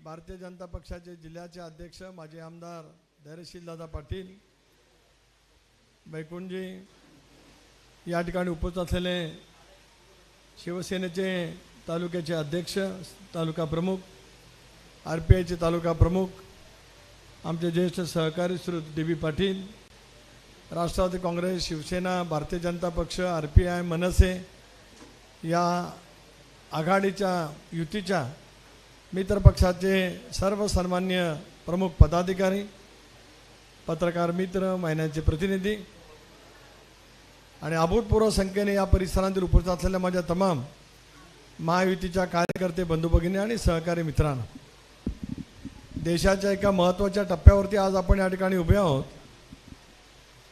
भारतीय जनता पक्षाचे जिल्ह्याचे अध्यक्ष माजी आमदार धैर्यशील दादा पाटील बैकुंजी या ठिकाणी उपस्थित असलेले शिवसेनेचे तालुक्याचे अध्यक्ष तालुका प्रमुख आर पी आयचे तालुका प्रमुख आमचे ज्येष्ठ सहकारी Shri D B Patil Rashtravadi Congress Shivsena Bharatiya Janata Paksha R P I मनसे या आघाडीच्या युतीच्या मित्र पक्षाचे सर्व सन्मान्य प्रमुख पदाधिकारी पत्रकार मित्र महिन्यांचे प्रतिनिधी आणि अभूतपूर्व संख्येने या परिसरातील उपस्थित असलेल्या माझ्या तमाम महायुतीच्या कार्यकर्ते बंधू भगिनी आणि सहकारी मित्रांनो देशाच्या एका महत्त्वाच्या टप्प्यावरती आज आपण या ठिकाणी उभे आहोत.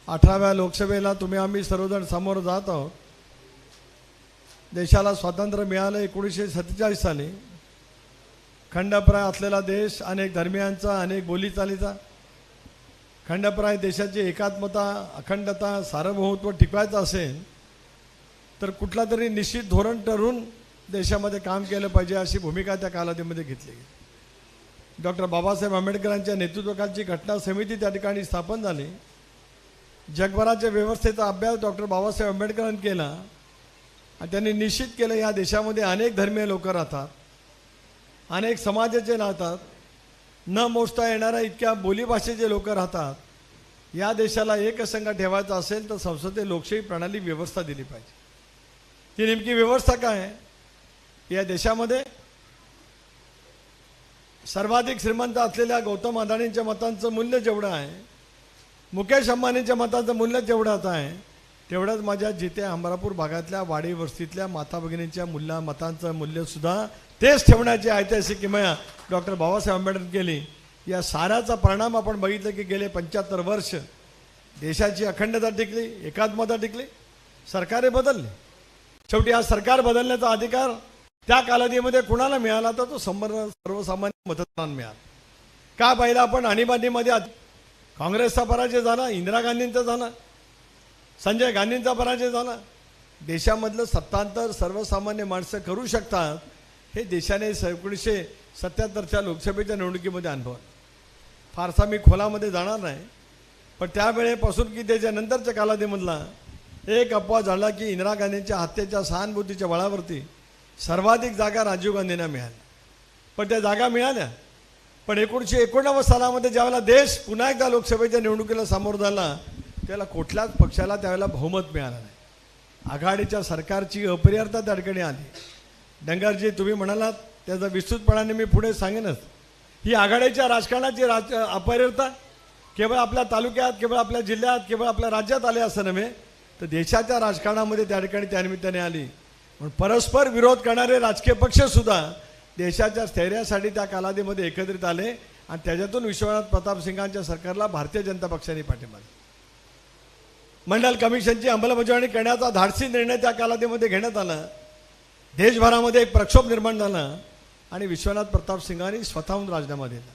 अठराव्या लोकसभेला तुम्ही आम्ही सर्वजण समोर जात आहोत. देशाला स्वातंत्र्य मिळालं एकोणीसशे सत्तेचाळीस साली. खंडप्राय असलेला देश अनेक धर्मियांचा अनेक बोलीचालीचा. खंडप्राय देशाची एकात्मता अखंडता सार्वभौमत्व टिकवायचं असेल तर कुठला तरी निश्चित धोरण ठरून देशामध्ये काम केलं पाहिजे अशी भूमिका त्या कालावधीमध्ये घेतली गेली. डॉक्टर बाबासाहेब आंबेडकरांच्या नेतृत्वाखालची घटना समिती त्या ठिकाणी स्थापन झाली. जगभराच्या व्यवस्थेचा अभ्यास डॉक्टर बाबासाहेब आंबेडकरांनी केला. आणि त्यांनी निश्चित केलं या देशामध्ये अनेक धर्मीय लोक राहतात. अनेक समाजाचे राहतात न मोजता येणाऱ्या इतक्या बोलीभाषेचे लोक राहतात या देशाला एकसंघ ठेवायचा असेल तर संसदेत लोकशाही प्रणाली व्यवस्था दिली पाहिजे. ती नेमकी व्यवस्था काय आहे? या देशामध्ये सर्वाधिक श्रीमंत असलेल्या गौतम अदानींच्या मतांचं मूल्य जेवढं आहे मुकेश अंबानींच्या मतांचं मूल्य जेवढंच आहे तेवढंच माझ्या जिथे अमरापूर भागातल्या वाडी वस्तीतल्या माता भगिनींच्या मूल्य मतांचं मूल्यसुद्धा तेच ठेवण्याची ऐतिहासिक किमया डॉक्टर बाबासाहेब आंबेडकर केली. या साऱ्याचा परिणाम आपण बघितलं की गेले पंच्याहत्तर वर्ष देशाची अखंडता टिकली एकात्मता टिकली सरकारे बदलली. शेवटी हा सरकार बदलण्याचा अधिकार त्या कालावधीमध्ये कुणाला मिळाला तर तो संबंध सर्वसामान्य मतदारांना मिळाला. का पाहिलं आपण? आणीबाणीमध्ये आत- काँग्रेसचा पराजय झाला इंदिरा गांधींचा झाला संजय गांधींचा पराजय झाला. देशामधलं सत्तांतर सर्वसामान्य माणसं करू शकतात हे देशाने स- एकोणीसशे सत्याहत्तरच्या लोकसभेच्या निवडणुकीमध्ये अनुभव फारसा मी खोलामध्ये जाणार नाही पण त्यावेळेपासून की त्याच्या नंतरच्या कालावधीमधला एक अपवाद झाला की इंदिरा गांधींच्या हत्येच्या सहानुभूतीच्या बळावरती सर्वाधिक जागा राजीव गांधींना मिळाल्या पण त्या जागा मिळाल्या. पण एकोणीसशे एकोणनव्वद सालामध्ये ज्यावेळेला देश पुन्हा एकदा लोकसभेच्या निवडणुकीला समोर झाला त्याला कुठल्याच पक्षाला त्यावेळेला बहुमत मिळालं नाही. आघाडीच्या सरकारची अपरिहार्यता त्या ठिकाणी आली. डंगरजी तुम्ही म्हणालात त्याचा विस्तृतपणाने मी पुढे सांगेनच. ही आघाडीच्या राजकारणाची राज अपरिहार्यता केवळ आपल्या तालुक्यात केवळ आपल्या जिल्ह्यात केवळ आपल्या राज्यात आले असं नव्हे तर देशाच्या राजकारणामध्ये त्या ठिकाणी त्यानिमित्ताने आली. म्हणून परस्पर विरोध करणारे राजकीय पक्षसुद्धा देशाच्या स्थैर्यासाठी त्या कालावधीमध्ये एकत्रित आले आणि त्याच्यातून विश्वनाथ प्रतापसिंगांच्या सरकारला भारतीय जनता पक्षाने पाठिंबा मंडल कमिशनची अंमलबजावणी करण्याचा धाडसी निर्णय त्या कालावधीमध्ये घेण्यात आला. देशभरामध्ये एक प्रक्षोभ निर्माण झाला आणि विश्वनाथ प्रताप सिंगांनी स्वतःहून राजीनामा दिला.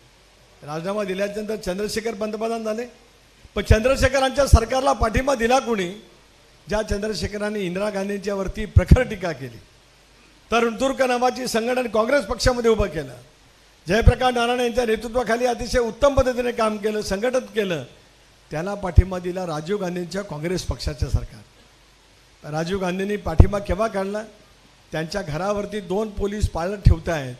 राजीनामा दिल्यानंतर चंद्रशेखर पंतप्रधान झाले. पण चंद्रशेखरांच्या सरकारला पाठिंबा दिला कोणी? ज्या चंद्रशेखरांनी इंदिरा गांधींच्या वरती प्रखर टीका केली. तरुण तुर्क नावाची संघटन काँग्रेस पक्षामध्ये उभं केलं. जयप्रकाश नारायण यांच्या नेतृत्वाखाली अतिशय उत्तम पद्धतीने काम केलं संघटन केलं. त्याला पाठिंबा दिला राजीव गांधींच्या काँग्रेस पक्षाचं सरकार. राजीव गांधींनी पाठिंबा केव्हा काढला? त्यांच्या घरावरती दोन पोलीस पाळत आहेत.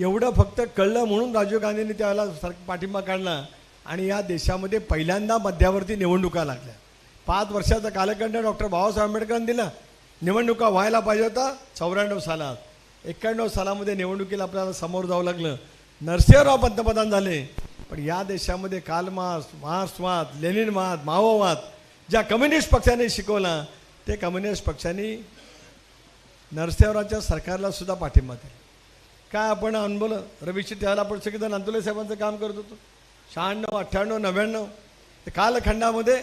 एवढं फक्त कळलं म्हणून राजीव गांधींनी त्यावेळेला सर पाठिंबा काढला आणि या देशामध्ये पहिल्यांदा मध्यावरती निवडणुका लागल्या. पाच वर्षाचा कालखंड डॉक्टर बाबासाहेब आंबेडकरांनी दिला. निवडणुका व्हायला पाहिजे होता चौऱ्याण्णव सालात. एक्क्याण्णव सालामध्ये निवडणुकीला आपल्याला समोर जावं लागलं. नरसिंहराव पंतप्रधान झाले. पण या देशामध्ये कालमास मार्क्सवाद लेनिनवाद माओवाद ज्या कम्युनिस्ट पक्षाने शिकवला ते कम्युनिस्ट पक्षांनी नरसिंहरावच्या सरकारला सुद्धा पाठिंबा दिला. काय आपण अनुभवलं रवीशी त्याला आपण सगळेजण अंतुले साहेबांचं काम करत होतो. शहाण्णव अठ्ठ्याण्णव नव्याण्णव तर कालखंडामध्ये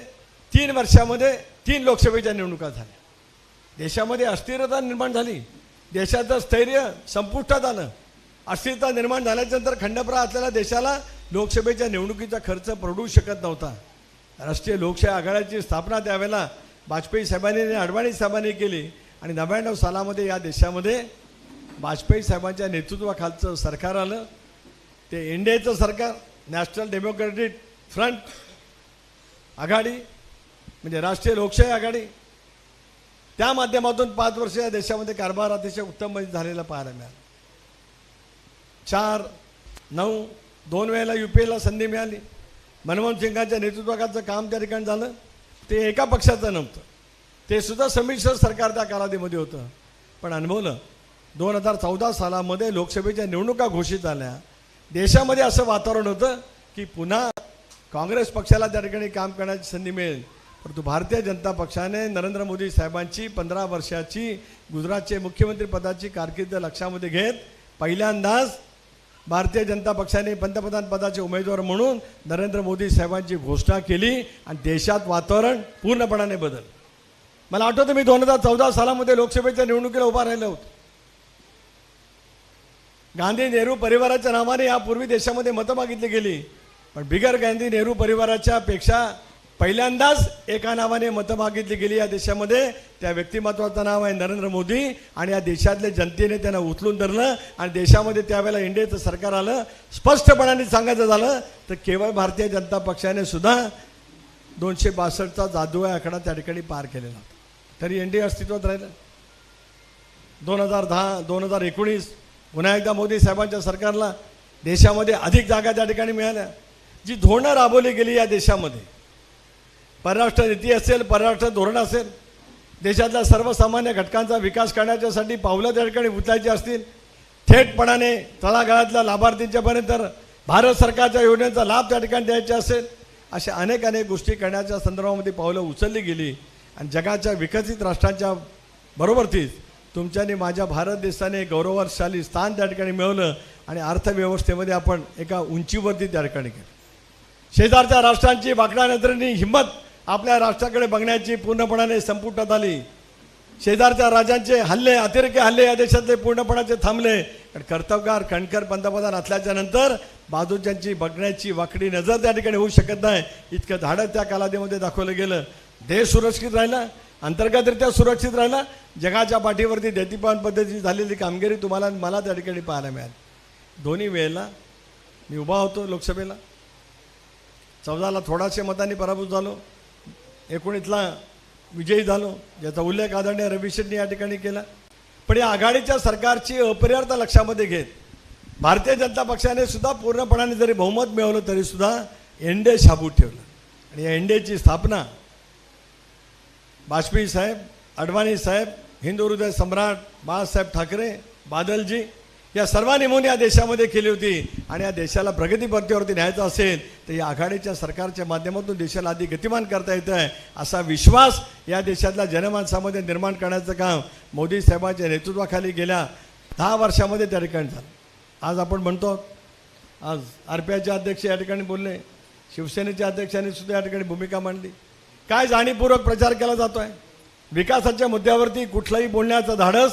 तीन वर्षामध्ये तीन लोकसभेच्या निवडणुका झाल्या. देशामध्ये अस्थिरता निर्माण झाली. देशाचं स्थैर्य संपुष्टात आलं. अस्थिरता निर्माण झाल्याच्यानंतर खंडप्रा असलेल्या देशाला लोकसभेच्या निवडणुकीचा खर्च परवडू शकत नव्हता. राष्ट्रीय लोकशाही आघाडीची स्थापना त्यावेळेला वाजपेयी साहेबांनी आणि अडवाणी साहेबांनी केली. आणि नव्याण्णव सालामध्ये या देशामध्ये वाजपेयी साहेबांच्या नेतृत्वाखालचं सरकार आलं. ते एनडीएचं सरकार नॅशनल डेमोक्रेटिक फ्रंट आघाडी म्हणजे राष्ट्रीय लोकशाही आघाडी. त्या माध्यमातून पाच वर्ष या देशामध्ये कारभार अतिशय उत्तम झालेला पाहायला मिळाला. चार नऊ दोन वेळेला यू पी एला संधी मिळाली. मनमोहन सिंगांच्या नेतृत्वाखालचं काम त्या ठिकाणी झालं. ते एका पक्षाचं नव्हतं. ते सुद्धा संमिश्र सरकार त्या कालावधीमध्ये होतं. पण अनुभवलं दोन हजार चौदा सालामध्ये लोकसभेच्या निवडणुका घोषित झाल्या. देशामध्ये असं वातावरण होतं की पुन्हा काँग्रेस पक्षाला त्या ठिकाणी काम करण्याची संधी मिळेल. परंतु भारतीय जनता पक्षाने नरेंद्र मोदी साहेबांची पंधरा वर्षाची गुजरातचे मुख्यमंत्रीपदाची कारकीर्द लक्षामध्ये घेत पहिल्यांदाच भारतीय जनता पक्षाने पंतप्रधान पदाचे उमेदवार म्हणून नरेंद्र मोदी साहेबांची घोषणा केली आणि देशात वातावरण पूर्णपणाने बदल मला आठवतं मी दोन हजार चौदा सालामध्ये लोकसभेच्या निवडणुकीला उभा राहिलो होतो. गांधी नेहरू परिवाराच्या नावाने यापूर्वी देशामध्ये मतं मागितली गेली. पण बिगर गांधी नेहरू परिवाराच्या पेक्षा पहिल्यांदाच एका नावाने मतं मागितली गेली या देशामध्ये. त्या व्यक्तिमत्वाचं नाव आहे नरेंद्र मोदी आणि या देशातल्या जनतेने त्यांना उचलून धरलं आणि देशामध्ये त्यावेळेला इंडियाचं सरकार आलं. स्पष्टपणाने सांगायचं झालं तर केवळ भारतीय जनता पक्षाने सुद्धा दोनशे बासष्टचा जादू आकडा त्या ठिकाणी पार केलेला तरी एन डी अस्तित्वात राहिलं. दोन हजार दहा दोन हजार एकोणीस पुन्हा एकदा मोदी साहेबांच्या सरकारला देशामध्ये अधिक जागा त्या ठिकाणी मिळाल्या जी धोरणं राबवली गेली या देशामध्ये. परराष्ट्र नीती असेल परराष्ट्र धोरण असेल देशातल्या सर्वसामान्य घटकांचा विकास करण्याच्यासाठी पावलं त्या ठिकाणी उचलायची असतील थेटपणाने तळागाळातल्या लाभार्थींच्यापर्यंत भारत सरकारच्या योजनेचा लाभ त्या ठिकाणी द्यायचा असेल अशा अनेक अनेक गोष्टी करण्याच्या संदर्भामध्ये पावलं उचलली गेली. आणि जगाच्या विकसित राष्ट्रांच्या बरोबरतीच तुमच्यानी माझ्या भारत देशाने गौरवशाली स्थान त्या ठिकाणी मिळवलं आणि अर्थव्यवस्थेमध्ये आपण एका उंचीवरती त्या ठिकाणी केलं. शेजारच्या राष्ट्रांची वाकड्या नजरेने हिंमत आपल्या राष्ट्राकडे बघण्याची पूर्णपणाने संपुष्टात आली. शेजारच्या राजांचे हल्ले अतिरेकी हल्ले या देशातले पूर्णपणाचे थांबले. कारण कर्तबगार कणकर पंतप्रधान असल्याच्या नंतर बाजूच्यांची बघण्याची वाकडी नजर त्या ठिकाणी होऊ शकत नाही. इतकं धाडं त्या कालावधीमध्ये दाखवलं गेलं. देश सुरक्षित राहिला अंतर्गतरित्या सुरक्षित राहिला जगाच्या पाठीवरती देतीपान पद्धतीची झालेली कामगिरी तुम्हाला मला त्या ठिकाणी पाहायला मिळाली. दोन्ही वेळेला मी उभा होतो लोकसभेला. चौदाला थोडाशा मतांनी पराभूत झालो. एकोणीसला विजयी झालो. ज्याचा उल्लेख आदरणीय रविशेटने या ठिकाणी केला. पण या आघाडीच्या सरकारची अपरिहार्यता लक्षामध्ये घेत भारतीय जनता पक्षाने सुद्धा पूर्णपणाने जरी बहुमत मिळवलं तरीसुद्धा एनडे शाबूत ठेवलं. आणि या एनडेची स्थापना वाजपेयी साहेब अडवाणी साहेब हिंदू हृदय सम्राट बाळासाहेब ठाकरे बादलजी या सर्वांनी म्हणून या देशामध्ये केली होती. आणि या देशाला प्रगतीपथावरती न्यायचं असेल तर या आघाडीच्या सरकारच्या माध्यमातून देशाला अधिक गतिमान करता येतं आहे असा विश्वास या देशातल्या जनमानसामध्ये निर्माण करण्याचं काम मोदी साहेबांच्या नेतृत्वाखाली गेल्या दहा वर्षामध्ये त्या ठिकाणी झालं. आज आपण म्हणतो आज आर पी आयचे अध्यक्ष या ठिकाणी बोलले शिवसेनेच्या अध्यक्षांनी सुद्धा या ठिकाणी भूमिका मांडली. काय जाणीवपूर्वक प्रचार केला जातो आहे विकासाच्या मुद्द्यावरती कुठलंही बोलण्याचं धाडस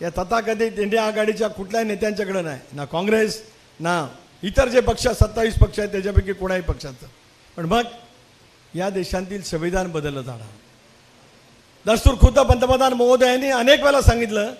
या तथाकथित इंडिया आघाडीच्या कुठल्याही नेत्यांच्याकडे नाही. ना काँग्रेस ना इतर जे पक्ष सत्तावीस पक्ष आहेत त्याच्यापैकी कोणाही पक्षाचं. पण मग या देशांतील संविधान बदललं जाणार. दस्तूर खुद्द पंतप्रधान महोदयांनी अनेक वेळा सांगितलं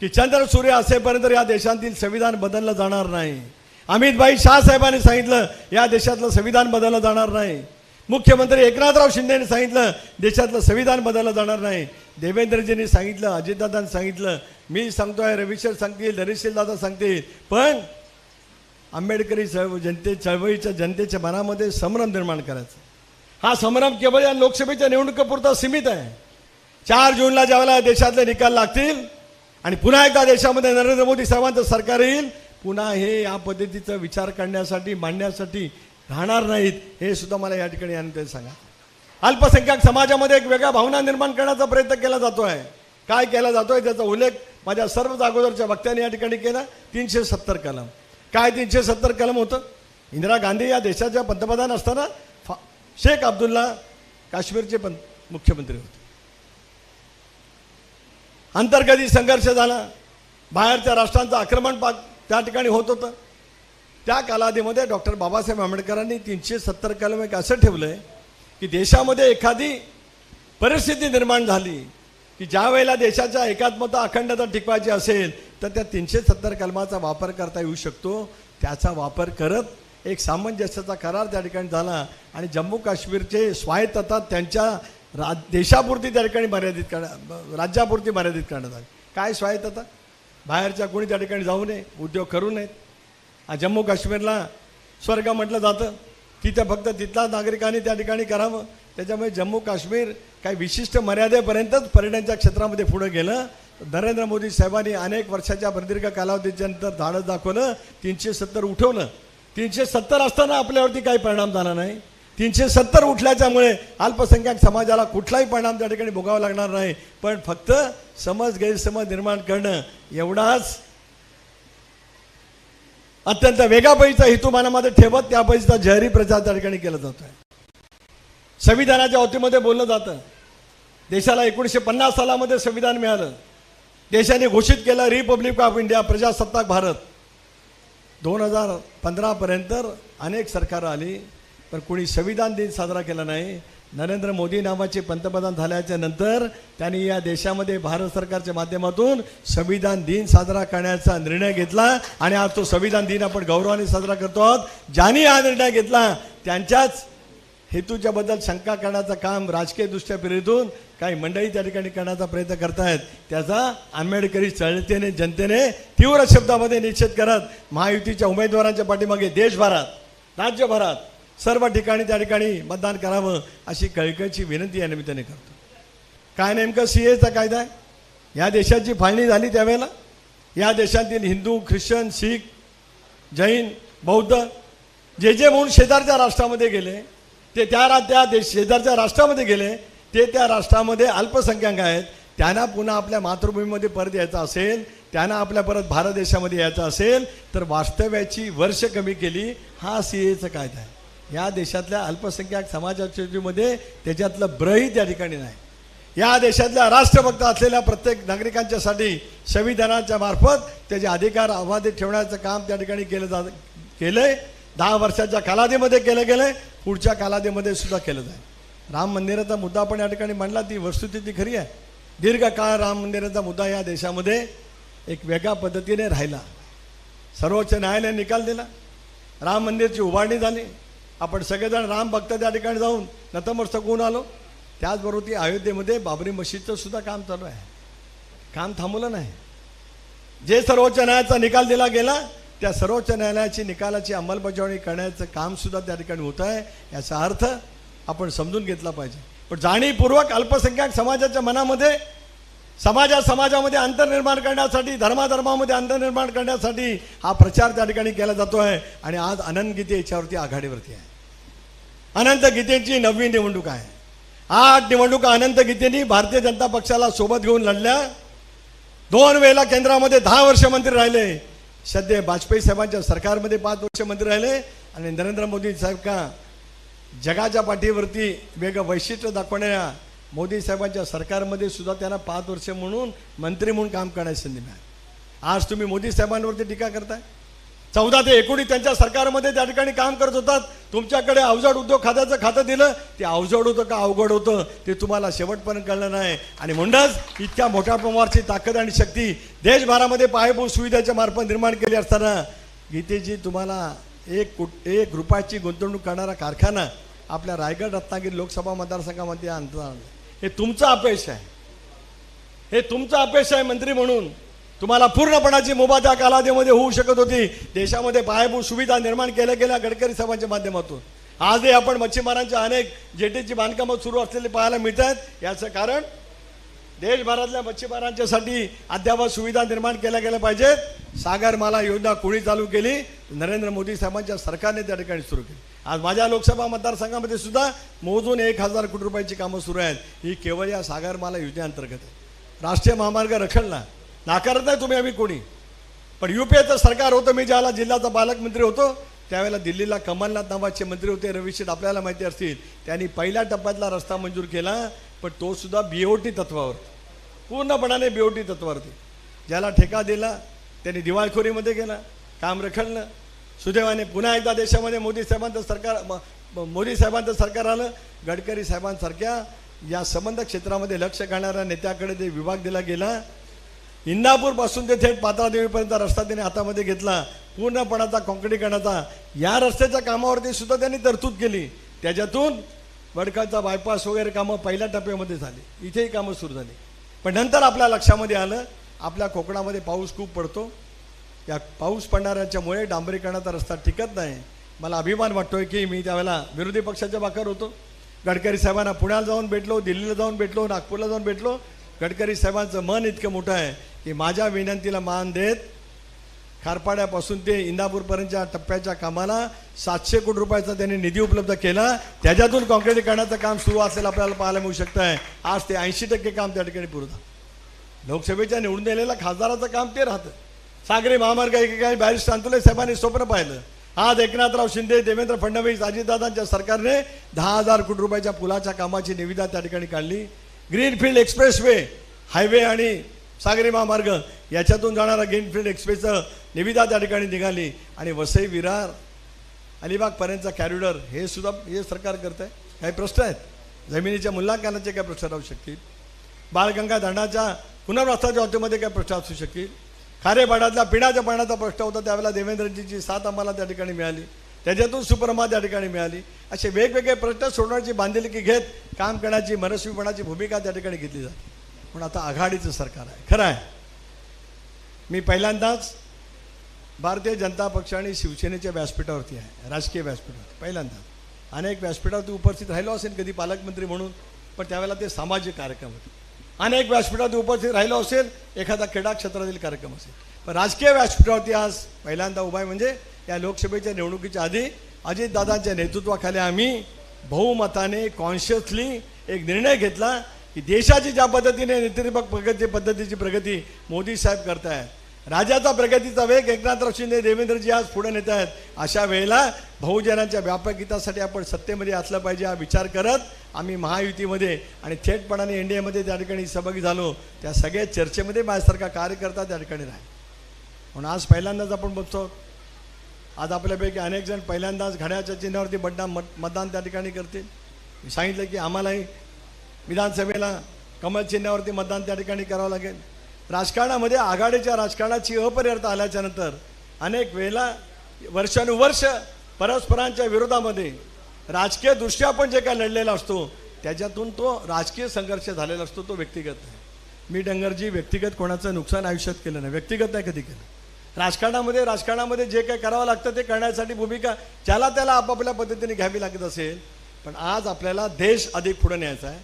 की चंद्र सूर्य असेपर्यंत या देशांतील संविधान बदललं जाणार नाही. अमित भाई शहासाहेबांनी सांगितलं या देशातलं संविधान बदललं जाणार नाही. मुख्यमंत्री एकनाथराव यांनी सांगितलं देशातलं संविधान बदललं जाणार नाही. देवेंद्रजींनी सांगितलं अजितदादांनी सांगितलं. मी सांगतोय रविशर सांगतील धरीशील दादा सांगतील. पण आंबेडकरी चळव जनते चळवळीच्या जनतेच्या मनामध्ये संभ्रम निर्माण करायचा. हा संभ्रम केवळ या लोकसभेच्या निवडणुकीपुरता सीमित आहे. चार जूनला ज्यावेळेला देशातले निकाल लागतील आणि पुन्हा एकदा देशामध्ये नरेंद्र मोदी साहेबांचं सरकार येईल पुन्हा हे या पद्धतीचा विचार करण्यासाठी मांडण्यासाठी राहणार नाहीत हे सुद्धा मला या ठिकाणी आणते सांगा. अल्पसंख्याक समाजामध्ये एक वेगळ्या भावना निर्माण करण्याचा प्रयत्न केला जातो आहे काय केला जातो आहे त्याचा उल्लेख माझ्या सर्व जागोदरच्या वक्त्याने या ठिकाणी केला. तीनशे सत्तर कलम. काय तीनशे सत्तर कलम होतं? इंदिरा गांधी या देशाच्या पंतप्रधान असताना फा शेख अब्दुल्ला काश्मीरचे पण मुख्यमंत्री होते. अंतर्गती संघर्ष झाला. बाहेरच्या राष्ट्रांचं आक्रमण पा त्या ठिकाणी होत होतं. त्या कालावधीमध्ये डॉक्टर बाबासाहेब आंबेडकरांनी तीनशे सत्तर कलम एक असं ठेवलं आहे की देशामध्ये एखादी परिस्थिती निर्माण झाली की ज्या वेळेला देशाच्या एकात्मता अखंडता टिकवायची असेल तर त्या तीनशे सत्तर कलमाचा वापर करता येऊ शकतो. त्याचा वापर करत एक सामंजस्याचा करार त्या ठिकाणी झाला आणि जम्मू काश्मीरचे स्वायत्तता त्यांच्या रा देशापुरती त्या ठिकाणी मर्यादित करण्या राज्यापुरती मर्यादित करण्यात आली. काय स्वायत्तता? बाहेरच्या कोणी त्या ठिकाणी जाऊ नये उद्योग करू नयेत. जम्मू काश्मीरला स्वर्ग म्हटलं जातं. तिथं फक्त तिथला नागरिकांनी त्या ठिकाणी करावं. त्याच्यामुळे जम्मू काश्मीर काही विशिष्ट मर्यादेपर्यंतच पर्यटनच्या क्षेत्रामध्ये पुढं गेलं. नरेंद्र मोदी साहेबांनी अनेक वर्षाच्या प्रदीर्घ कालावधीच्या नंतर धाडस दाखवलं. तीनशे सत्तर उठवलं. तीनशे सत्तर असताना आपल्यावरती काही परिणाम झाला नाही. तीनशे सत्तर उठल्याच्यामुळे अल्पसंख्याक समाजाला कुठलाही परिणाम त्या ठिकाणी भोगावा लागणार नाही. पण फक्त समज गैरसमज निर्माण करणं एवढाच अत्यंत वेगापैचा हेतू मनामध्ये ठेवत त्या पैसा जहरी प्रचार त्या ठिकाणी केला आहे संविधानाच्या अवतीमध्ये बोललं जातं. देशाला एकोणीसशे पन्नास सालामध्ये संविधान मिळालं. देशाने घोषित केलं रिपब्लिक ऑफ इंडिया प्रजासत्ताक भारत. दोन हजार पंधरापर्यंत अनेक सरकारं आली पण कोणी संविधान दिन साजरा केला नाही. नरेंद्र मोदी नावाचे पंतप्रधान झाल्याच्यानंतर त्यांनी या देशामध्ये भारत सरकारच्या माध्यमातून संविधान दिन साजरा करण्याचा निर्णय घेतला. आणि आज तो संविधान दिन आपण गौरवाने साजरा करतो आहोत. ज्यांनी हा निर्णय घेतला त्यांच्याच हेतूच्या बद्दल शंका करण्याचं काम राजकीयदृष्ट्या प्रेरितून काही मंडळी त्या ठिकाणी करण्याचा प्रयत्न करतायत. त्याचा आंबेडकरी चळतेने जनतेने तीव्र शब्दामध्ये निषेध करत महायुतीच्या उमेदवारांच्या पाठीमागे देशभरात राज्यभरात सर्व ठिकाणी त्या ठिकाणी मतदान करावं अशी कळकळीची विनंती या निमित्ताने करतो. काय नेमकं सी एचा कायदा आहे? या देशाची फाळणी झाली त्यावेळेला? या देशातील हिंदू ख्रिश्चन शीख जैन बौद्ध जे जे म्हणून शेजारच्या राष्ट्रामध्ये गेले ते त्या रा त्या देश शेजारच्या राष्ट्रामध्ये गेले ते त्या राष्ट्रामध्ये अल्पसंख्याक आहेत त्यांना पुन्हा आपल्या मातृभूमीमध्ये परत यायचं असेल त्यांना आपल्या परत भारत देशामध्ये यायचं असेल तर वास्तव्याची वर्ष कमी केली हा सी एचा कायदा आहे. या देशातल्या अल्पसंख्याक समाजामध्ये त्याच्यातलं ब्रही त्या ठिकाणी नाही. या देशातल्या राष्ट्रभक्त असलेल्या प्रत्येक नागरिकांच्यासाठी संविधानाच्या मार्फत त्याचे अधिकार अबाधित ठेवण्याचं काम त्या ठिकाणी केलं जा केलंय. दहा वर्षाच्या कालावधीमध्ये केलं गेलंय. पुढच्या कालावधीमध्ये सुद्धा केलं जाईल. राम मंदिराचा मुद्दा आपण या ठिकाणी मांडला. ती वस्तुस्थिती खरी आहे. दीर्घकाळ राम मंदिराचा मुद्दा या देशामध्ये एक वेगळ्या पद्धतीने राहिला. सर्वोच्च न्यायालयाने निकाल दिला. राम मंदिरची उभारणी झाली. आपण सगळेजण राम भक्त त्या ठिकाणी जाऊन नतमस्तक होऊन आलो. त्याचबरोबर ती अयोध्येमध्ये बाबरी मशीदचं सुद्धा काम चालू आहे. काम थांबवलं नाही. जे सर्वोच्च न्यायालयाचा निकाल दिला गेला त्या सर्वोच्च न्यायालयाची निकालाची अंमलबजावणी करण्याचं काम सुद्धा त्या ठिकाणी होत आहे. याचा अर्थ आपण समजून घेतला पाहिजे. पण जाणीवपूर्वक अल्पसंख्याक समाजाच्या मनामध्ये समाजा समाजामध्ये अंतर निर्माण करण्यासाठी धर्माधर्मामध्ये अंतर निर्माण करण्यासाठी हा प्रचार त्या ठिकाणी केला जातो आहे आणि आज अनंत गीते याच्यावरती आघाडीवरती आहे. अनंत गीतेची नववी निवडणूक आहे. आठ निवडणुका अनंत गीतेनी भारतीय जनता पक्षाला सोबत घेऊन लढल्या. दोन वेळेला केंद्रामध्ये दहा वर्ष मंत्री राहिले. सध्या वाजपेयी साहेबांच्या सरकारमध्ये पाच वर्ष मंत्री राहिले आणि नरेंद्र मोदी साहेब का जगाच्या पाठीवरती वेगळं वैशिष्ट्य दाखवणाऱ्या मोदी साहेबांच्या सरकारमध्ये सुद्धा त्यांना पाच वर्ष म्हणून मंत्री म्हणून काम करण्याची संधी मिळाली. आज तुम्ही मोदी साहेबांवरती टीका करताय? चौदा ते एकोणीस त्यांच्या सरकारमध्ये त्या ठिकाणी काम करत होतात. तुमच्याकडे अवजड उद्योग खात्याचं खातं दिलं. ते अवजड होतं का अवघड होतं ते तुम्हाला शेवटपर्यंत कळलं नाही. आणि म्हणूनच इतक्या मोठ्या प्रमाणाची ताकद आणि शक्ती देशभरामध्ये पायाभूत सुविधाच्या मार्फत निर्माण केली असताना गीतेजी तुम्हाला एक कुट एक रुपयाची गुंतवणूक करणारा कारखाना आपल्या रायगड रत्नागिरी लोकसभा मतदारसंघामध्ये आणता हे तुमचं अपयश आहे. हे तुमचं अपयश आहे मंत्री म्हणून. तुम्हाला पूर्णपणाची मुभा त्या कालावधीमध्ये होऊ शकत होती. देशामध्ये पायाभूत सुविधा निर्माण केल्या गेल्या गडकरी साहेबांच्या माध्यमातून. आजही आपण मच्छीमारांच्या अनेक जेटीची बांधकामं सुरू असलेली पाहायला मिळत आहेत याचं कारण देशभरातल्या मच्छीमारांच्यासाठी अद्यावत सुविधा निर्माण केल्या गेल्या पाहिजेत. सागरमाला योजना कोणी चालू केली? नरेंद्र मोदी साहेबांच्या सरकारने त्या ठिकाणी सुरू केली. आज माझ्या लोकसभा मतदारसंघामध्ये सुद्धा मोजून एक हजार कोटी रुपयाची कामं सुरू आहेत. ही केवळ या सागरमाला योजनेअंतर्गत आहे. राष्ट्रीय महामार्ग रखडला. नाकारत नाही तुम्ही आम्ही कोणी. पण यू पी सरकार होतं मी ज्याला जिल्ह्याचा पालकमंत्री होतो त्यावेळेला दिल्लीला कमलनाथ नावाचे मंत्री होते रविशेठ आपल्याला माहिती असतील. त्यांनी पहिल्या टप्प्यातला रस्ता मंजूर केला. पण तो सुद्धा बी ओ टी तत्वावर. पूर्णपणाने बी ओ टी तत्वावरती. ज्याला ठेका दिला त्यांनी दिवाळखोरीमध्ये गेला काम रखडलं. सुदैवाने पुन्हा एकदा देशामध्ये मोदी साहेबांचं सरकार म- मोदी साहेबांचं सरकार आलं. गडकरी साहेबांसारख्या या संबंध क्षेत्रामध्ये लक्ष घालणाऱ्या नेत्याकडे ते विभाग दिला गेला. इंदापूरपासून ते थेट पात्रादेवीपर्यंत रस्ता त्यांनी हातामध्ये घेतला. पूर्णपणाचा काँक्रिटीकरणाचा या रस्त्याच्या कामावरती सुद्धा त्यांनी तरतूद केली. त्याच्यातून वडकाचा बायपास वगैरे कामं पहिल्या टप्प्यामध्ये झाली. इथेही कामं सुरू झाली. पण नंतर आपल्या लक्षामध्ये आलं आपल्या कोकणामध्ये पाऊस खूप पडतो. या पाऊस पडणाऱ्याच्यामुळे डांबरीकरणाचा रस्ता टिकत नाही. मला अभिमान वाटतोय की मी त्यावेळेला विरोधी पक्षाच्या बाकर होतो. गडकरी साहेबांना पुण्याला जाऊन भेटलो दिल्लीला जाऊन भेटलो नागपूरला जाऊन भेटलो. गडकरी साहेबांचं मन इतकं मोठं आहे की माझ्या विनंतीला मान देत खारपाड्यापासून ते इंदापूरपर्यंतच्या टप्प्याच्या कामाला सातशे कोटी रुपयाचा त्यांनी निधी उपलब्ध केला. त्याच्यातून काँक्रिटीकरणाचं काम सुरू असेल आपल्याला पाहायला मिळू शकतं आहे. आज ते ऐंशी टक्के काम त्या ठिकाणी पुरं लोकसभेच्या निवडून दिलेल्या खासदाराचं काम ते राहतं. सागरी महामार्ग एकेकाळी बॅरिस्टर अंतुले साहेबांनी स्वप्न पाहिलं. आज एकनाथराव शिंदे देवेंद्र फडणवीस अजितदादांच्या सरकारने दहा हजार कोटी रुपयाच्या पुलाच्या कामाची निविदा त्या ठिकाणी काढली. ग्रीनफील्ड एक्सप्रेसवे हायवे आणि सागरी महामार्ग याच्यातून जाणारा ग्रीनफील्ड एक्सप्रेसचं निविदा त्या ठिकाणी निघाली. आणि वसई विरार अलिबागपर्यंतचा कॅरिडॉर हे सुद्धा हे सरकार करत आहे काही प्रश्न आहेत? जमिनीच्या मूल्यांकनाचे काय प्रश्न राहू शकतील. बाळगंगा धरणाच्या पुनर्वासाच्या हॉटेलमध्ये काय प्रश्न असू शकतील. खारेपाड्यातल्या पिण्याच्या पाण्याचा प्रश्न होता त्यावेळेला देवेंद्रजीची साथ आम्हाला त्या ठिकाणी मिळाली. त्याच्यातून सुपरमा त्या ठिकाणी मिळाली. असे वेगवेगळे प्रश्न सोडवण्याची बांधिलकी घेत काम करण्याची मनस्वीपणाची भूमिका त्या ठिकाणी घेतली जाते. पण आता आघाडीचं सरकार आहे. खरं आहे. मी पहिल्यांदाच भारतीय जनता पक्ष आणि शिवसेनेच्या व्यासपीठावरती आहे राजकीय व्यासपीठावरती पहिल्यांदाच अनेक व्यासपीठावरती उपस्थित राहिलो असेल कधी पालकमंत्री म्हणून पण त्यावेळेला ते सामाजिक कार्यक्रम होते. अनेक व्यासपीठावरती उपस्थित राहिलो असेल एखादा क्रीडा क्षेत्रातील कार्यक्रम असेल. पण राजकीय व्यासपीठावरती आज पहिल्यांदा उभा आहे म्हणजे या लोकसभेच्या निवडणुकीच्या आधी अजितदादांच्या नेतृत्वाखाली आम्ही बहुमताने कॉन्शियसली एक निर्णय घेतला की देशाची ज्या पद्धतीने नेतृत्व प्रगती पद्धतीची प्रगती मोदी साहेब करतायत राज्याचा प्रगतीचा वेग एकनाथराव शिंदे देवेंद्रजी आज पुढे नेत आहेत अशा वेळेला बहुजनांच्या व्यापक हितासाठी आपण सत्तेमध्ये असलं पाहिजे हा विचार करत आम्ही महायुतीमध्ये आणि थेटपणाने एनडीएमध्ये त्या ठिकाणी सहभागी झालो. त्या सगळ्या चर्चेमध्ये माझ्यासारखा कार्यकर्ता त्या ठिकाणी राहील. म्हणून आज पहिल्यांदाच आपण बघतो आज आपल्यापैकी अनेक जण पहिल्यांदाच घड्याच्या चिन्हावरती बड्डा मत मतदान त्या ठिकाणी करतील. मी सांगितलं की आम्हालाही विधानसभेला कमल चिन्हावरती मतदान त्या ठिकाणी करावं लागेल. राजकारणामध्ये आघाडीच्या राजकारणाची अपरिहर्ता आल्याच्यानंतर अनेक वेळेला वर्षानुवर्ष परस्परांच्या विरोधामध्ये राजकीय दृष्ट्या आपण जे काय लढलेला असतो त्याच्यातून तो राजकीय संघर्ष झालेला असतो तो व्यक्तिगत आहे. मी डंगरजी व्यक्तिगत कोणाचं नुकसान आयुष्यात केलं नाही व्यक्तिगत नाही कधी केलं. राजकारणामध्ये राजकारणामध्ये जे काय करावं लागतं ते करण्यासाठी भूमिका ज्याला त्याला आपापल्या पद्धतीने घ्यावी लागत असेल पण आज आपल्याला देश अधिक पुढे न्यायचा आहे.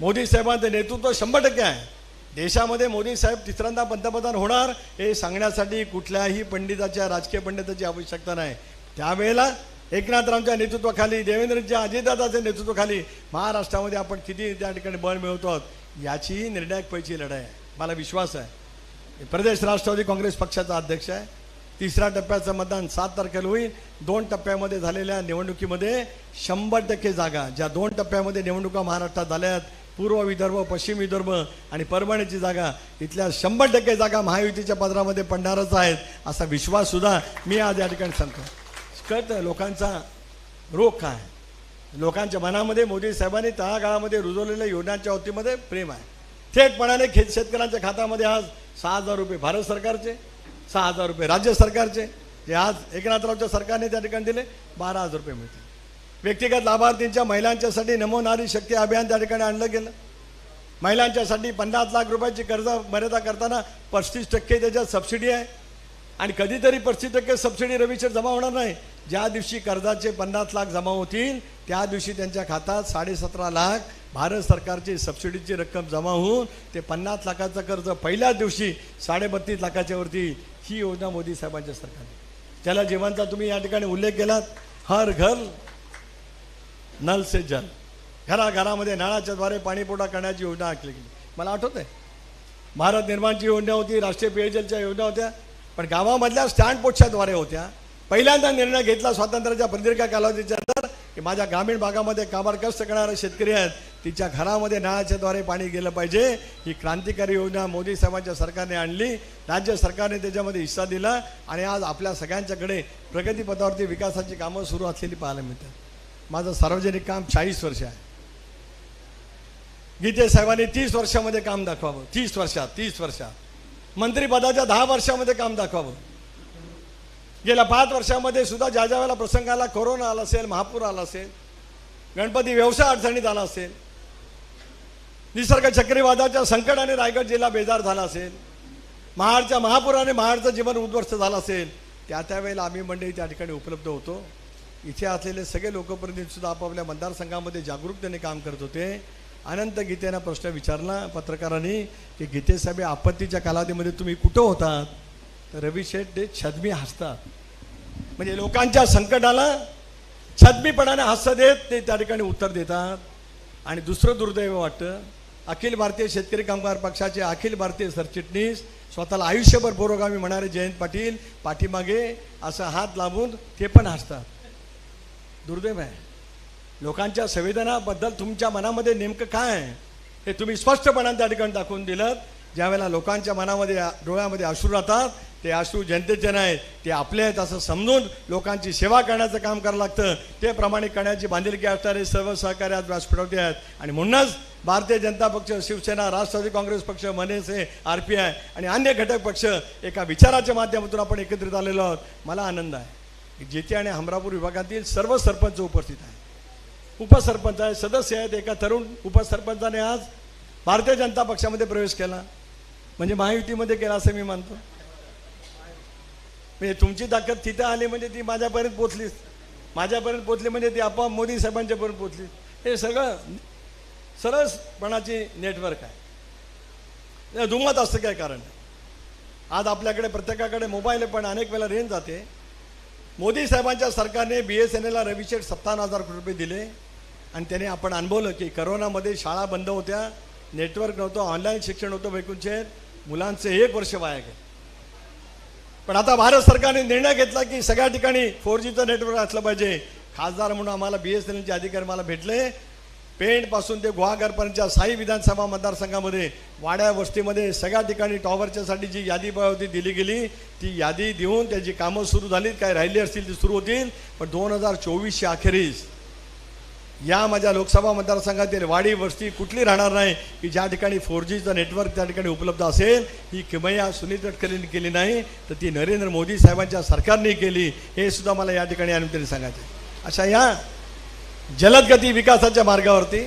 मोदी साहेबांचं नेतृत्व शंभर टक्के आहे. देशामध्ये मोदी साहेब तिसऱ्यांदा पंतप्रधान होणार हे सांगण्यासाठी कुठल्याही पंडिताच्या राजकीय पंडिताची आवश्यकता नाही. त्यावेळेला एकनाथरावच्या नेतृत्वाखाली देवेंद्रच्या अजितदादाच्या नेतृत्वाखाली महाराष्ट्रामध्ये आपण किती त्या ठिकाणी बळ मिळवतो आहोत याचीही निर्णायक पैची लढाई आहे. मला विश्वास आहे. प्रदेश राष्ट्रवादी काँग्रेस पक्षाचा अध्यक्ष आहे. तिसऱ्या टप्प्याचं मतदान सात तारखेला होईल. दोन टप्प्यामध्ये झालेल्या निवडणुकीमध्ये शंभर टक्के जागा. ज्या दोन टप्प्यामध्ये निवडणुका महाराष्ट्रात झाल्या आहेत पूर्व विदर्भ पश्चिम विदर्भ आणि परभणीची जागा. इथल्या शंभर टक्के जागा महायुतीच्या पदरामध्ये पडणारच आहेत असा विश्वाससुद्धा मी आज या ठिकाणी सांगतो कळतं लोकांचा रोग काय लोकांच्या मनामध्ये मोदी साहेबांनी तळागाळामध्ये रुजवलेल्या योजनांच्या वतीमध्ये प्रेम आहे. थेटपणाने खे शेतकऱ्यांच्या खात्यामध्ये आज सहा हजार रुपये भारत सरकारचे सहा हजार रुपये राज्य सरकारचे जे आज एकनाथरावच्या सरकारने त्या ठिकाणी दिले बारा हजार रुपये मिळतील. व्यक्तिगत लाभार्थींच्या महिलांच्यासाठी नमो नारी शक्ती अभियान त्या ठिकाणी आणलं गेलं. महिलांच्यासाठी पन्नास लाख रुपयाची कर्ज मर्यादा करताना पस्तीस टक्के त्याच्यात सबसिडी आहे. आणि कधीतरी पस्तीस टक्के सबसिडी रविशर जमा होणार नाही. ज्या दिवशी कर्जाचे पन्नास लाख जमा होतील त्या दिवशी त्यांच्या खात्यात साडेसतरा लाख भारत सरकारची सबसिडीची रक्कम जमा होऊन ते पन्नास लाखाचं कर्ज पहिल्याच दिवशी साडेबत्तीस लाखाच्या वरती ही योजना मोदी साहेबांच्या सरकारने. त्याला जेव्हांचा तुम्ही या ठिकाणी उल्लेख केलात. हर घर नल से जल. घराघरामध्ये नळाच्या द्वारे पाणीपुरवठा करण्याची योजना आखली गेली. मला आठवत आहे भारत निर्माणची योजना होती राष्ट्रीय पेयजलच्या योजना होत्या पण गावामधल्या स्टँड पोस्टच्याद्वारे होत्या. पहिल्यांदा निर्णय घेतला स्वातंत्र्याच्या प्रदीर्घ कालावधीच्या नंतर की माझ्या ग्रामीण भागामध्ये काबार कष्ट करणारे शेतकरी आहेत तिच्या घरामध्ये नळाच्याद्वारे पाणी गेलं पाहिजे. ही क्रांतिकारी योजना मोदी साहेबांच्या सरकारने आणली. राज्य सरकारने त्याच्यामध्ये हिस्सा दिला आणि आज आपल्या सगळ्यांच्याकडे प्रगतीपथावरती विकासाची कामं सुरू असलेली पाहायला मिळतात. माझं सार्वजनिक काम चाळीस वर्ष आहे. गीते साहेबांनी तीस वर्षामध्ये काम दाखवावं. तीस वर्षात तीस वर्षात. मंत्रिपदाच्या दहा वर्षामध्ये काम दाखवावं. गेल्या पाच वर्षामध्ये सुद्धा ज्या ज्या वेळेला प्रसंगाला कोरोना आला असेल महापूर आला असेल गणपती व्यवसाय अडचणीत आला असेल निसर्ग चक्रीवादाच्या संकटाने रायगड जिल्हा बेजार झाला असेल महाडच्या महापुराने महाडचं जीवन उद्ध्वस्त झालं असेल त्या त्यावेळेला आम्ही मंडळी त्या ठिकाणी उपलब्ध होतो. इथे असलेले सगळे लोकप्रतिनिधीसुद्धा आपापल्या मतदारसंघामध्ये जागरूकतेने काम करत होते. अनंत गीतेनं प्रश्न विचारला पत्रकारांनी की गीतेसाहेब आपत्तीच्या कालावधीमध्ये तुम्ही कुठं होतात? तर रवी शेठ ते छदमी हसतात. म्हणजे लोकांच्या संकटाला छदमीपणाने हास्य देत ते त्या ठिकाणी उत्तर देतात. आणि दुसरं दुर्दैव वाटतं अखिल भारतीय शेतकरी कामगार पक्षाचे अखिल भारतीय सरचिटणीस स्वतःला आयुष्यभर पुरोगामी म्हणणारे जयंत पाटील पाठीमागे असं हात लावून ते पण हसतात. दुर्दैव आहे. लोकांच्या संवेदनाबद्दल तुमच्या मनामध्ये नेमकं काय आहे हे तुम्ही स्पष्टपणाने त्या ठिकाणी दाखवून दिलं ज्यावेळेला लोकांच्या मनामध्ये डोळ्यामध्ये अश्रू राहतात ते अश्रू जनतेचे नाहीत ते आपले आहेत असं समजून लोकांची सेवा करण्याचं काम करावं लागतं. ते प्रामाणिक करण्याची बांधिलकी असणारे सर्व सहकारी आज व्यासपीठावरती आहेत. आणि म्हणूनच भारतीय जनता पक्ष शिवसेना राष्ट्रवादी काँग्रेस पक्ष मनसे आर पी आय आणि अन्य घटक पक्ष एका विचाराच्या माध्यमातून आपण एकत्रित आलेलो आहोत. मला आनंद आहे. की जेथे आणि हमरापूर विभागातील सर्व सरपंच उपस्थित आहेत. उपसरपंच आहे सदस्य आहेत एका तरुण उपसरपंचाने आज भारतीय जनता पक्षामध्ये प्रवेश केला. म्हणजे महायुतीमध्ये केला असं मी मानतो. म्हणजे तुमची ताकद तिथं आली म्हणजे ती माझ्यापर्यंत पोचलीच माझ्यापर्यंत पोचली म्हणजे ती आपोआप मोदी साहेबांच्यापर्यंत पोचली हे सगळं सरसपणाची नेटवर्क आहे. हे दुमत असतं काय कारण आज आपल्याकडे प्रत्येकाकडे मोबाईल पण अनेक वेळा रेंज जाते. मोदी साहेबांच्या सरकारने बी एस एन एलला रविशेठ सत्तावन्न हजार कोटी रुपये दिले. आणि त्याने आपण अनुभवलं की करोनामध्ये शाळा बंद होत्या नेटवर्क नव्हतं ऑनलाईन शिक्षण होतं वैकुंठेर मुलांचे एक वर्ष वाया गेले. पण आता भारत सरकारने निर्णय घेतला की सगळ्या ठिकाणी फोर जीचं नेटवर्क असलं पाहिजे. खासदार म्हणून आम्हाला बी एस एन एलचे अधिकारी मला भेटले. पेंटपासून ते गुहागरपर्यंतच्या साई विधानसभा मतदारसंघामध्ये वाड्या वस्तीमध्ये सगळ्या ठिकाणी टॉवरच्यासाठी जी यादी होती दिली गेली ती यादी देऊन त्याची कामं सुरू झालीत. काय राहिली असतील ती सुरू होतील पण दोन हजार चोवीसच्या अखेरीस या माझ्या लोकसभा मतदारसंघातील वाडी वस्ती कुठली राहणार नाही की ज्या ठिकाणी फोर जीचं नेटवर्क त्या ठिकाणी उपलब्ध असेल ही किमया सुनील तटकरेंनी केली नाही तर ती नरेंद्र मोदी साहेबांच्या सरकारने केली हे सुद्धा मला या ठिकाणी अनुमतीने सांगायचे अशा या जलदगती विकासाच्या मार्गावरती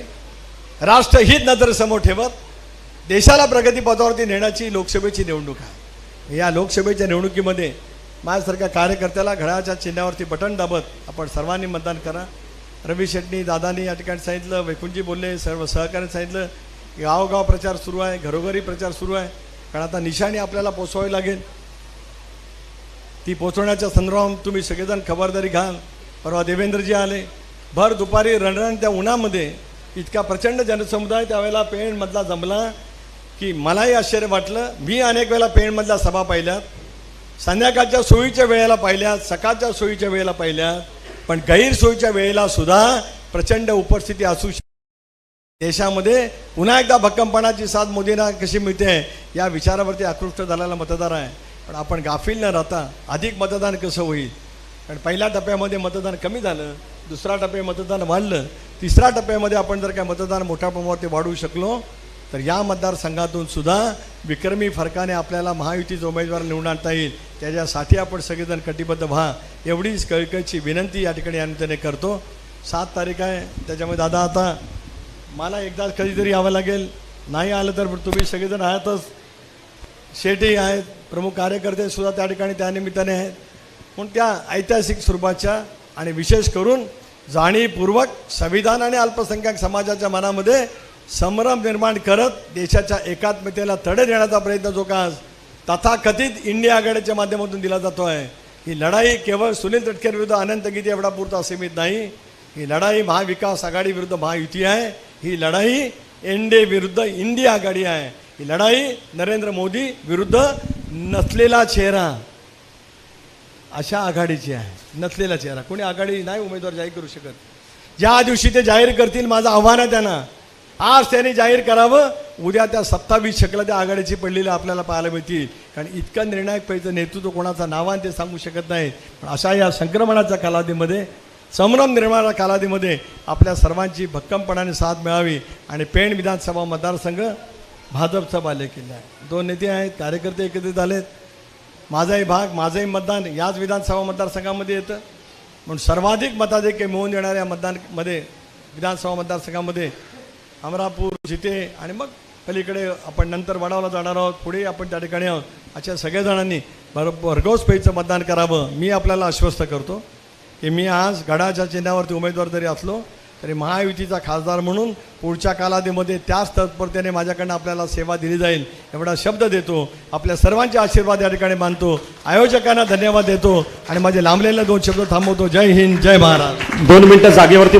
राष्ट्रहित नजरेसमोर ठेवत देशाला प्रगतीपथावरती नेण्याची लोकसभेची निवडणूक आहे. या लोकसभेच्या निवडणुकीमध्ये माझ्यासारख्या कार्यकर्त्याला घड्याच्या चिन्हावरती बटन दाबत आपण सर्वांनी मतदान करा. रवी शेट्टी दादानी या ठिकाणी सांगितलं वैकुंजी बोलले सर्व सहकार्याने सांगितलं गावगाव प्रचार सुरू आहे घरोघरी प्रचार सुरू आहे. कारण आता निशाणी आपल्याला पोचवावी लागेल. ती पोचवण्याच्या संदर्भात तुम्ही सगळेजण खबरदारी घ्याल. परवा देवेंद्रजी आले. भर दुपारी रणरण त्या उन्हामध्ये इतका प्रचंड जनसमुदाय त्यावेळेला पेणमधला जमला की मलाही आश्चर्य वाटलं. मी अनेक वेळेला पेणमधल्या सभा पाहिल्यात संध्याकाळच्या सोयीच्या वेळेला पाहिल्यात सकाळच्या सोयीच्या वेळेला पाहिल्यात पण गैरसोयीच्या वेळेला सुद्धा प्रचंड उपस्थिती असू शकते देशामध्ये पुन्हा एकदा भक्कमपणाची साथ मोदींना कशी मिळते या विचारावरती आकृष्ट झालेला मतदार आहे. पण आपण गाफील न राहता अधिक मतदान कसं होईल? कारण पहिल्या टप्प्यामध्ये मतदान कमी झालं. दुसऱ्या टप्पे मतदान वाढलं तिसऱ्या टप्प्यामध्ये आपण जर काय मतदान मोठ्या प्रमाणावरती वाढवू शकलो तर या मतदारसंघातून सुद्धा विक्रमी फरकाने आपल्याला महायुतीचा उमेदवार निवडून आणता येईल. त्याच्यासाठी आपण सगळेजण कटिबद्ध व्हा. एवढीच कळकळीची विनंती या ठिकाणी या निमित्ताने करतो. सात तारीख आहे. त्याच्यामुळे दादा आता मला एकदा कधीतरी यावं लागेल. नाही आलं तर तुम्ही सगळेजण आहातच. शेटी आहेत. प्रमुख कार्यकर्ते सुद्धा त्या ठिकाणी त्या निमित्ताने आहेत. म्हणून त्या ऐतिहासिक स्वरूपाच्या आणि विशेष करून जाणीवपूर्वक संविधान आणि अल्पसंख्याक समाजाच्या मनामध्ये संभ्रम निर्माण करत देशाच्या एकात्मतेला तडे देण्याचा प्रयत्न जो का तथाकथित इंडिया आघाडीच्या माध्यमातून दिला जातो आहे ही लढाई केवळ सुनील तटकरे विरुद्ध अनंत गीते एवढा पुरता सीमित नाही. ही लढाई महाविकास आघाडी विरुद्ध महायुती आहे. ही लढाई एन डी विरुद्ध इंडिया आघाडी आहे. ही लढाई नरेंद्र मोदी विरुद्ध नसलेला चेहरा अशा आघाडीची आहे. नसलेला चेहरा. कोणी आघाडी नाही उमेदवार जाहीर करू शकत. ज्या दिवशी ते जाहीर करतील माझं आव्हान आहे त्यांना. आज त्यांनी जाहीर करावं उद्या त्या सत्तावीस शकला त्या आघाडीची पडलेलं आपल्याला पाहायला मिळतील. कारण इतकं निर्णायक पैचं नेतृत्व कोणाचा नावान ते सांगू शकत नाही. पण अशा या संक्रमणाच्या कालावधीमध्ये संभ्रम निर्माणा कालावधीमध्ये आपल्या सर्वांची भक्कमपणाने साथ मिळावी आणि पेण विधानसभा मतदारसंघ भाजपचा बालेकिल्ला आहे. दोन नेते आहेत कार्यकर्ते एकत्रित आलेत माझाही भाग माझंही मतदान याच विधानसभा मतदारसंघामध्ये येतं. म्हणून सर्वाधिक मताधिक्य मिळवून देणाऱ्या मतदानमध्ये विधानसभा मतदारसंघामध्ये अमरापूर जिते आणि मग पलीकडे आपण नंतर वडावला जाणार आहोत पुढे आपण त्या ठिकाणी आहोत. अशा सगळ्याजणांनी भर भरघोस पैचं मतदान करावं मी आपल्याला आश्वस्त करतो की मी आज गडाच्या चिन्हावरती उमेदवार जरी असलो तरी महायुतीचा खासदार म्हणून पुढच्या कालावधीमध्ये त्याच तत्परतेने माझ्याकडनं आपल्याला सेवा दिली जाईल एवढा शब्द देतो. आपल्या सर्वांचे आशीर्वाद या ठिकाणी मानतो. आयोजकांना धन्यवाद देतो. आणि माझे लांबलेले दोन शब्द थांबवतो. जय हिंद जय महाराज. दोन मिनिटं जागेवरती